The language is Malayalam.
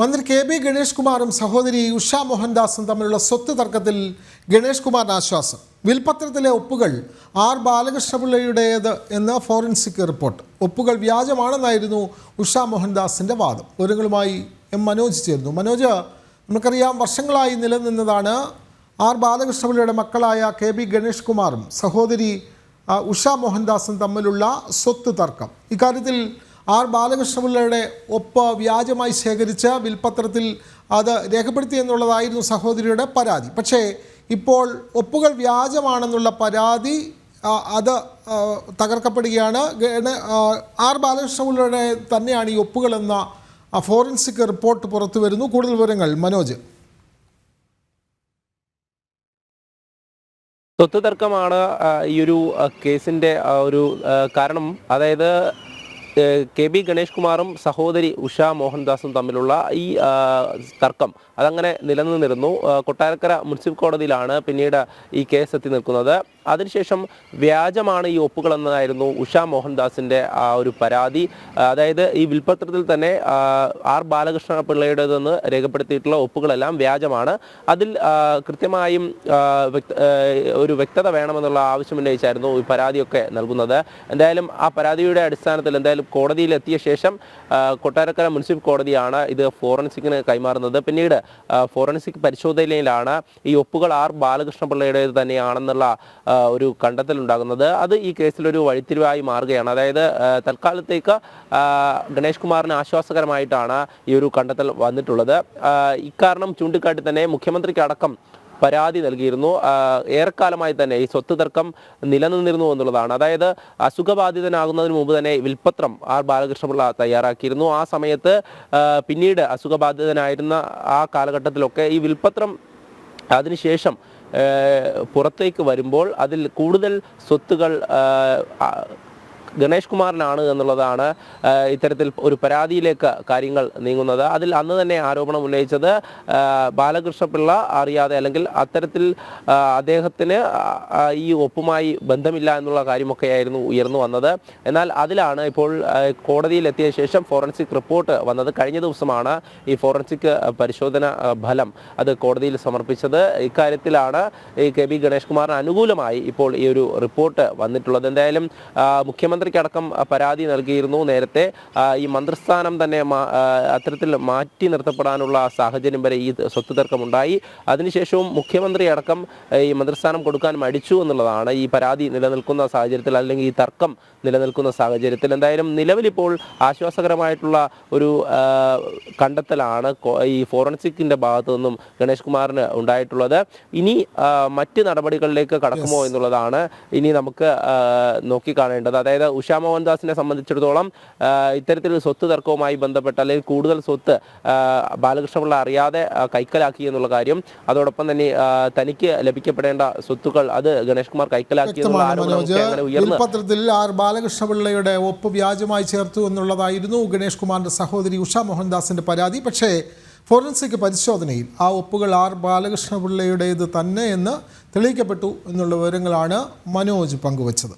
മന്ത്രി കെ ബി ഗണേഷ് കുമാറും സഹോദരി ഉഷ മോഹൻദാസും തമ്മിലുള്ള സ്വത്ത് തർക്കത്തിൽ ഗണേഷ് കുമാറിന് ആശ്വാസം. വിൽപത്രത്തിലെ ഒപ്പുകൾ ആർ ബാലകൃഷ്ണപിള്ളയുടേത് എന്ന് ഫോറൻസിക് റിപ്പോർട്ട്. ഒപ്പുകൾ വ്യാജമാണെന്നായിരുന്നു ഉഷ മോഹൻദാസിന്റെ വാദം. വിവരങ്ങളുമായി എം മനോജ് ചേർന്നു മനോജ് നമുക്കറിയാം വർഷങ്ങളായി നിലനിന്നതാണ് ആർ ബാലകൃഷ്ണപിള്ളയുടെ മക്കളായ കെ ബി ഗണേഷ് കുമാറും സഹോദരി ഉഷ മോഹൻദാസും തമ്മിലുള്ള സ്വത്ത് തർക്കം. ഇക്കാര്യത്തിൽ ആർ ബാലകൃഷ്ണപിള്ളയുടെ ഒപ്പ് വ്യാജമായി ശേഖരിച്ച വിൽപ്പത്രത്തിൽ അത് രേഖപ്പെടുത്തി എന്നുള്ളതായിരുന്നു സഹോദരിയുടെ പരാതി. പക്ഷേ ഇപ്പോൾ ഒപ്പുകൾ വ്യാജമാണെന്നുള്ള പരാതി അത് തകർക്കപ്പെടുകയാണ്. ആർ ബാലകൃഷ്ണപിള്ളയുടെ തന്നെയാണ് ഈ ഒപ്പുകളെന്ന ഫോറൻസിക് റിപ്പോർട്ട് പുറത്തു വരുന്നു. കൂടുതൽ വിവരങ്ങൾ മനോജ്. സ്വത്ത് തർക്കമാണ് ഈ ഒരു കേസിന്റെ ഒരു കാരണം. അതായത് കെ ബി ഗണേഷ് കുമാറും സഹോദരി ഉഷ മോഹൻദാസും തമ്മിലുള്ള ഈ തർക്കം അതങ്ങനെ നിലനിന്നിരുന്നു. കൊട്ടാരക്കര മുനിസിപ്പൽ കോടതിയിലാണ് പിന്നീട് ഈ കേസ് എത്തി നിൽക്കുന്നത്. അതിനുശേഷം വ്യാജമാണ് ഈ ഒപ്പുകൾ എന്നതായിരുന്നു ഉഷ മോഹൻദാസിന്റെ ആ ഒരു പരാതി. അതായത് ഈ വിൽപത്രത്തിൽ തന്നെ ആർ ബാലകൃഷ്ണ പിള്ളയുടേതെന്ന് രേഖപ്പെടുത്തിയിട്ടുള്ള ഒപ്പുകളെല്ലാം വ്യാജമാണ്. അതിൽ കൃത്യമായും ഒരു വ്യക്തത വേണമെന്നുള്ള ആവശ്യം ഉന്നയിച്ചായിരുന്നു ഈ പരാതിയൊക്കെ നൽകുന്നത്. എന്തായാലും ആ പരാതിയുടെ അടിസ്ഥാനത്തിൽ എന്തായാലും കോടതിയിൽ എത്തിയ ശേഷം കൊട്ടാരക്കര മുനിസിപ്പൽ കോടതിയാണ് ഇത് ഫോറൻസിക്കിന് കൈമാറുന്നത്. പിന്നീട് ഫോറൻസിക് പരിശോധനയിലാണ് ഈ ഒപ്പുകൾ ആർ ബാലകൃഷ്ണ പിള്ളയുടെ തന്നെയാണെന്നുള്ള ഒരു കണ്ടെത്തൽ ഉണ്ടാകുന്നത് അത് ഈ കേസിലൊരു വഴിത്തിരിവായി മാറുകയാണ്. അതായത് തൽക്കാലത്തേക്ക് ഗണേഷ് കുമാറിന് ആശ്വാസകരമായിട്ടാണ് ഈ ഒരു കണ്ടെത്തൽ വന്നിട്ടുള്ളത്. ഇക്കാരണം ചൂണ്ടിക്കാട്ടി തന്നെ മുഖ്യമന്ത്രിക്ക് അടക്കം പരാതി നൽകിയിരുന്നു. ഏറെക്കാലമായി തന്നെ ഈ സ്വത്ത് തർക്കം നിലനിന്നിരുന്നു എന്നുള്ളതാണ്. അതായത് അസുഖബാധിതനാകുന്നതിന് മുമ്പ് തന്നെ വിൽപ്പത്രം ആർ ബാലകൃഷ്ണപിള്ള തയ്യാറാക്കിയിരുന്നു. ആ സമയത്ത് പിന്നീട് അസുഖബാധിതനായിരുന്ന ആ കാലഘട്ടത്തിലൊക്കെ ഈ വിൽപ്പത്രം അതിനുശേഷം പുറത്തേക്ക് വരുമ്പോൾ അതിൽ കൂടുതൽ സ്വത്തുകൾ ഗണേഷ് കുമാറിനാണ് എന്നുള്ളതാണ് ഇത്തരത്തിൽ ഒരു പരാതിയിലേക്ക് കാര്യങ്ങൾ നീങ്ങുന്നത്. അതിൽ അന്ന് തന്നെ ആരോപണം ഉന്നയിച്ചത് ബാലകൃഷ്ണപിള്ള അറിയാതെ അല്ലെങ്കിൽ അത്തരത്തിൽ അദ്ദേഹത്തിന് ഈ ഒപ്പുമായി ബന്ധമില്ല എന്നുള്ള കാര്യമൊക്കെയായിരുന്നു ഉയർന്നു വന്നത്. എന്നാൽ അതിലാണ് ഇപ്പോൾ കോടതിയിലെത്തിയ ശേഷം ഫോറൻസിക് റിപ്പോർട്ട് വന്നത്. കഴിഞ്ഞ ദിവസമാണ് ഈ ഫോറൻസിക് പരിശോധന ഫലം അത് കോടതിയിൽ സമർപ്പിച്ചത്. ഇക്കാര്യത്തിലാണ് ഈ കെ ബി ഗണേഷ് കുമാറിന് അനുകൂലമായി ഇപ്പോൾ ഈ ഒരു റിപ്പോർട്ട് വന്നിട്ടുള്ളത്. എന്തായാലും ആ, മുഖ്യമന്ത്രിക്കടക്കം പരാതി നൽകിയിരുന്നു. നേരത്തെ ഈ മന്ത്രിസ്ഥാനം തന്നെ അത്തരത്തിൽ മാറ്റി നിർത്തപ്പെടാനുള്ള സാഹചര്യം വരെ ഈ സ്വത്ത് തർക്കമുണ്ടായി. അതിനുശേഷവും മുഖ്യമന്ത്രി അടക്കം ഈ മന്ത്രിസ്ഥാനം കൊടുക്കാൻ മടിച്ചു എന്നുള്ളതാണ് ഈ പരാതി നിലനിൽക്കുന്ന സാഹചര്യത്തിൽ അല്ലെങ്കിൽ ഈ തർക്കം നിലനിൽക്കുന്ന സാഹചര്യത്തിൽ. എന്തായാലും നിലവിലിപ്പോൾ ആശ്വാസകരമായിട്ടുള്ള ഒരു കണ്ടെത്തലാണ് ഈ ഫോറൻസിക്കിന്റെ ഭാഗത്തു നിന്നും ഗണേഷ് കുമാറിന് ഉണ്ടായിട്ടുള്ളത്. ഇനി മറ്റ് നടപടികളിലേക്ക് കടക്കുമോ എന്നുള്ളതാണ് ഇനി നമുക്ക് നോക്കി നോക്കിക്കാണേണ്ടത്. അതായത് ഉഷാ മോഹൻദാസിനെ സംബന്ധിച്ചിടത്തോളം ഇത്തരത്തിൽ സ്വത്ത് തർക്കവുമായി ബന്ധപ്പെട്ട് അല്ലെങ്കിൽ കൂടുതൽ സ്വത്ത് ബാലകൃഷ്ണപിള്ള അറിയാതെ കൈക്കലാക്കി എന്നുള്ള കാര്യം അതോടൊപ്പം തന്നെ തനിക്ക് ലഭിക്കപ്പെടേണ്ട സ്വത്തുക്കൾ അത് ഗണേഷ് കുമാർ കൈക്കലാക്കി പത്രത്തിൽ ആർ ബാലകൃഷ്ണപിള്ളയുടെ ഒപ്പ് വ്യാജമായി ചേർത്തു എന്നുള്ളതായിരുന്നു ഗണേഷ് കുമാറിന്റെ സഹോദരി ഉഷാ മോഹൻദാസിന്റെ പരാതി. പക്ഷേ ഫോറൻസിക് പരിശോധനയിൽ ആ ഒപ്പുകൾ ആർ ബാലകൃഷ്ണപിള്ളയുടേത് തന്നെ എന്ന് തെളിയിക്കപ്പെട്ടു എന്നുള്ള വിവരങ്ങളാണ് മനോജ് പങ്കുവച്ചത്.